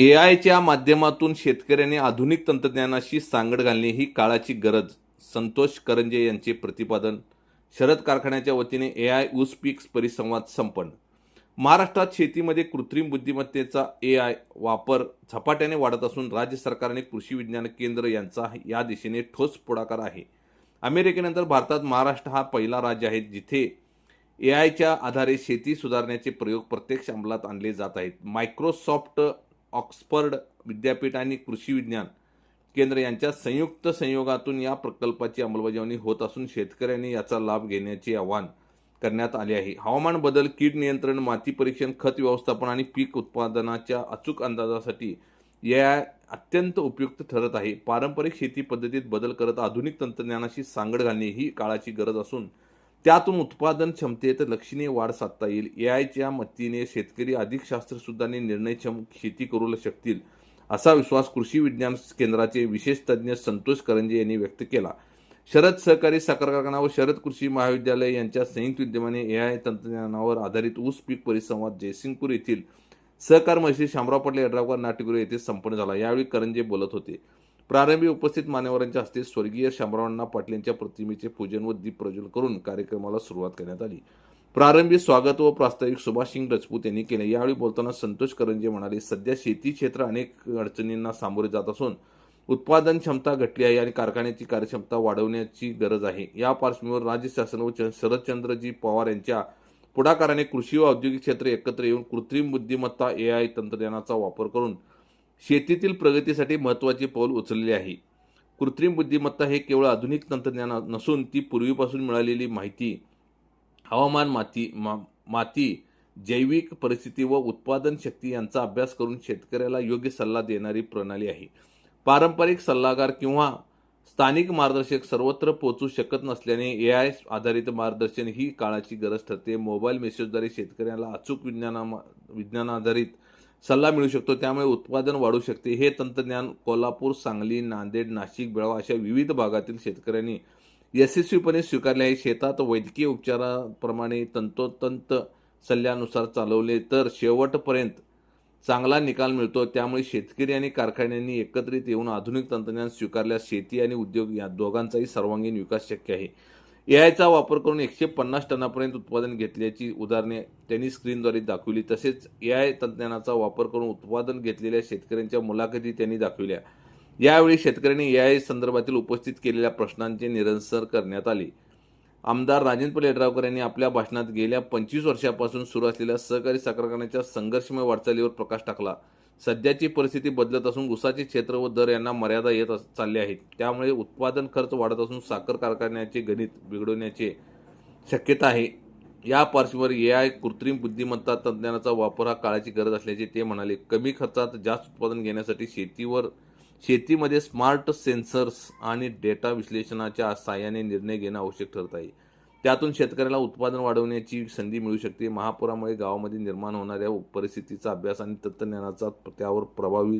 ए आयच्या माध्यमातून शेतकऱ्यांनी आधुनिक तंत्रज्ञानाशी सांगड घालणे ही काळाची गरज संतोष करंजे यांचे प्रतिपादन. शरद कारखान्याच्या वतीने ए आय ऊस पीक परिसंवाद संपन्न. महाराष्ट्रात शेतीमध्ये कृत्रिम बुद्धिमत्तेचा ए आय वापर झपाट्याने वाढत असून राज्य सरकारने कृषी विज्ञान केंद्र यांचा या दिशेने ठोस पुढाकार आहे. अमेरिकेनंतर भारतात महाराष्ट्र हा पहिला राज्य आहे जिथे ए आयच्या आधारे शेती सुधारण्याचे प्रयोग प्रत्यक्ष अंमलात आणले जात आहेत. मायक्रोसॉफ्ट ऑक्सफर्ड विद्यापीठ आणि कृषी विज्ञान केंद्र यांच्या संयुक्त संयोगातून या प्रकल्पाची अंमलबजावणी होत असून शेतकऱ्यांनी याचा लाभ घेण्याचे आवाहन करण्यात आले आहे. हवामान बदल कीड नियंत्रण माती परीक्षण खत व्यवस्थापन आणि पीक उत्पादनाच्या अचूक अंदाजासाठी या अत्यंत उपयुक्त ठरत आहे. पारंपरिक शेती पद्धतीत बदल करत आधुनिक तंत्रज्ञानाशी सांगड घालणे ही काळाची गरज असून त्यातून उत्पादन क्षमतेत लक्षणीय वाढ साधता येईल. ए आयच्या मदतीने शेतकरी अधिक शास्त्रशुद्धाने आणि निर्णयक्षम शेती करू शकतील असा विश्वास कृषी विज्ञान केंद्राचे विशेष तज्ज्ञ संतोष करंजे यांनी व्यक्त केला. शरद सहकारी साखर कारखाना व शरद कृषी महाविद्यालय यांच्या संयुक्त विद्यमाने ए आय तंत्रज्ञानावर आधारित ऊस पीक परिसंवाद जयसिंगपूर येथील सहकार महर्षी शामराव पटले यड्रावकर नाट्यगृह येथे संपन्न झाला. यावेळी करंजे बोलत होते. प्रारंभी उपस्थित मान्यवरांच्या हस्ते स्वर्गीय शामरावांना पाटील यांच्या प्रतिमेचे पूजन व दीप प्रज्वल करून कार्यक्रमाला सुरुवात करण्यात आली. प्रारंभी स्वागत व प्रास्ताविक सुभाष सिंग राजपूत यांनी केले. यावेळी बोलताना संतोष करंजे म्हणाले सध्या शेती क्षेत्र अनेक अडचणींना सामोरे जात असून उत्पादन क्षमता घटली आहे आणि कारखान्याची कार्यक्षमता वाढवण्याची गरज आहे. या पार्श्वभूमीवर राज्य शासन व शरदचंद्रजी पवार यांच्या पुढाकाराने कृषी व औद्योगिक क्षेत्र एकत्र येऊन कृत्रिम बुद्धिमत्ता ए आय तंत्रज्ञानाचा वापर करून शेतीतील प्रगतीसाठी महत्त्वाचे पाऊल उचलले आहे. कृत्रिम बुद्धिमत्ता हे केवळ आधुनिक तंत्रज्ञान नसून ती पूर्वीपासून मिळालेली माहिती हवामान माती मा माती जैविक परिस्थिती व उत्पादन शक्ती यांचा अभ्यास करून शेतकऱ्याला योग्य सल्ला देणारी प्रणाली आहे. पारंपरिक सल्लागार किंवा स्थानिक मार्गदर्शक सर्वत्र पोहोचू शकत नसल्याने ए आय आधारित मार्गदर्शन ही काळाची गरज ठरते. मोबाईल मेसेजद्वारे शेतकऱ्याला अचूक विज्ञाना विज्ञानाधारित सल्ला मिळू शकतो. त्यामुळे उत्पादन वाढू शकते. हे तंत्रज्ञान कोल्हापूर सांगली नांदेड नाशिक बेळगाव अशा विविध भागातील शेतकऱ्यांनी यशस्वीपणे स्वीकारले आहे. शेतात वैद्यकीय उपचाराप्रमाणे तंतोतंत सल्ल्यानुसार चालवले तर शेवटपर्यंत चांगला निकाल मिळतो. त्यामुळे शेतकरी आणि कारखान्यांनी एकत्रित येऊन आधुनिक तंत्रज्ञान स्वीकारल्यास शेती आणि उद्योग या दोघांचाही सर्वांगीण विकास शक्य आहे. एआयचा वापर करून एकशे पन्नास टनापर्यंत उत्पादन घेतल्याची उदाहरणे त्यांनी स्क्रीनद्वारे दाखवली. तसेच एआय तंत्रज्ञानाचा वापर करून उत्पादन घेतलेल्या शेतकऱ्यांच्या मुलाखती त्यांनी दाखविल्या. यावेळी शेतकऱ्यांनी एआय संदर्भातील उपस्थित केलेल्या प्रश्नांचे निरंसर करण्यात आले. आमदार राजेंद्र येड्रावकर यांनी आपल्या भाषणात गेल्या पंचवीस वर्षापासून सुरू असलेल्या सहकारी साखर कारखान्याच्या संघर्षमय वाटचालीवर प्रकाश टाकला. सध्याची परिस्थिती बदलत असून ऊसाचे क्षेत्र व दर यांना मर्यादा येत चालले आहेत. त्यामुळे उत्पादन खर्च वाढत असून साखर कारखान्याचे गणित बिघडवण्याचे शक्यता आहे. या पार्श्वभूमीवर ए आय कृत्रिम बुद्धिमत्ता तंत्रज्ञानाचा वापर हा काळाची गरज असल्याचे ते म्हणाले. कमी खर्चात जास्त उत्पादन घेण्यासाठी शेतीवर शेतीमध्ये स्मार्ट सेन्सर्स आणि डेटा विश्लेषणाच्या साहाय्याने निर्णय घेणं आवश्यक ठरत आहे. त्यातून शेतकऱ्याला उत्पादन वाढवण्याची संधी मिळू शकते. महापुरामुळे गावामध्ये निर्माण होणाऱ्या परिस्थितीचा अभ्यास आणि तंत्रज्ञानाचा त्यावर प्रभावी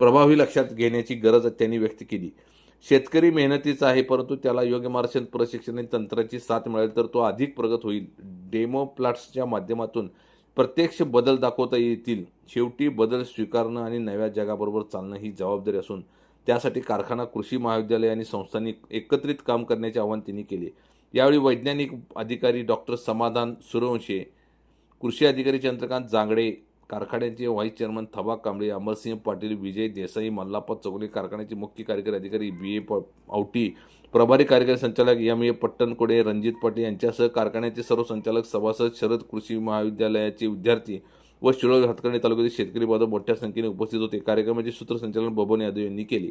प्रभावी लक्षात घेण्याची गरज त्यांनी व्यक्त केली. शेतकरी मेहनतीचा आहे परंतु त्याला योग्य मार्गदर्शन प्रशिक्षण आणि तंत्राची साथ मिळेल तर तो अधिक प्रगत होईल. डेमो प्लॅट्सच्या माध्यमातून प्रत्यक्ष बदल दाखवता येतील. शेवटी बदल स्वीकारणं आणि नव्या जगाबरोबर चालणं ही जबाबदारी असून त्यासाठी कारखाना कृषी महाविद्यालय आणि संस्थांनी एकत्रित काम करण्याचे आवाहन त्यांनी केले. यावेळी वैज्ञानिक अधिकारी डॉक्टर समाधान सूर्यवंशी कृषी अधिकारी चंद्रकांत जांगडे कारखान्याचे व्हाईस चेअरमन थबा कांबळे अमरसिंह पाटील विजय देसाई मल्लापत चौकले कारखान्याचे मुख्य कार्यकारी अधिकारी बी ए प औटी प्रभारी कार्यकारी संचालक एम ए पट्टणकोडे रणजित पाटील यांच्यासह कारखान्याचे सर्व संचालक सभासद शरद कृषी महाविद्यालयाचे विद्यार्थी व शिरोळ हातकर्णी तालुक्यातील शेतकरी बांधव मोठ्या संख्येने उपस्थित होते. कार्यक्रमाचे सूत्रसंचालन बबन यादव यांनी केले.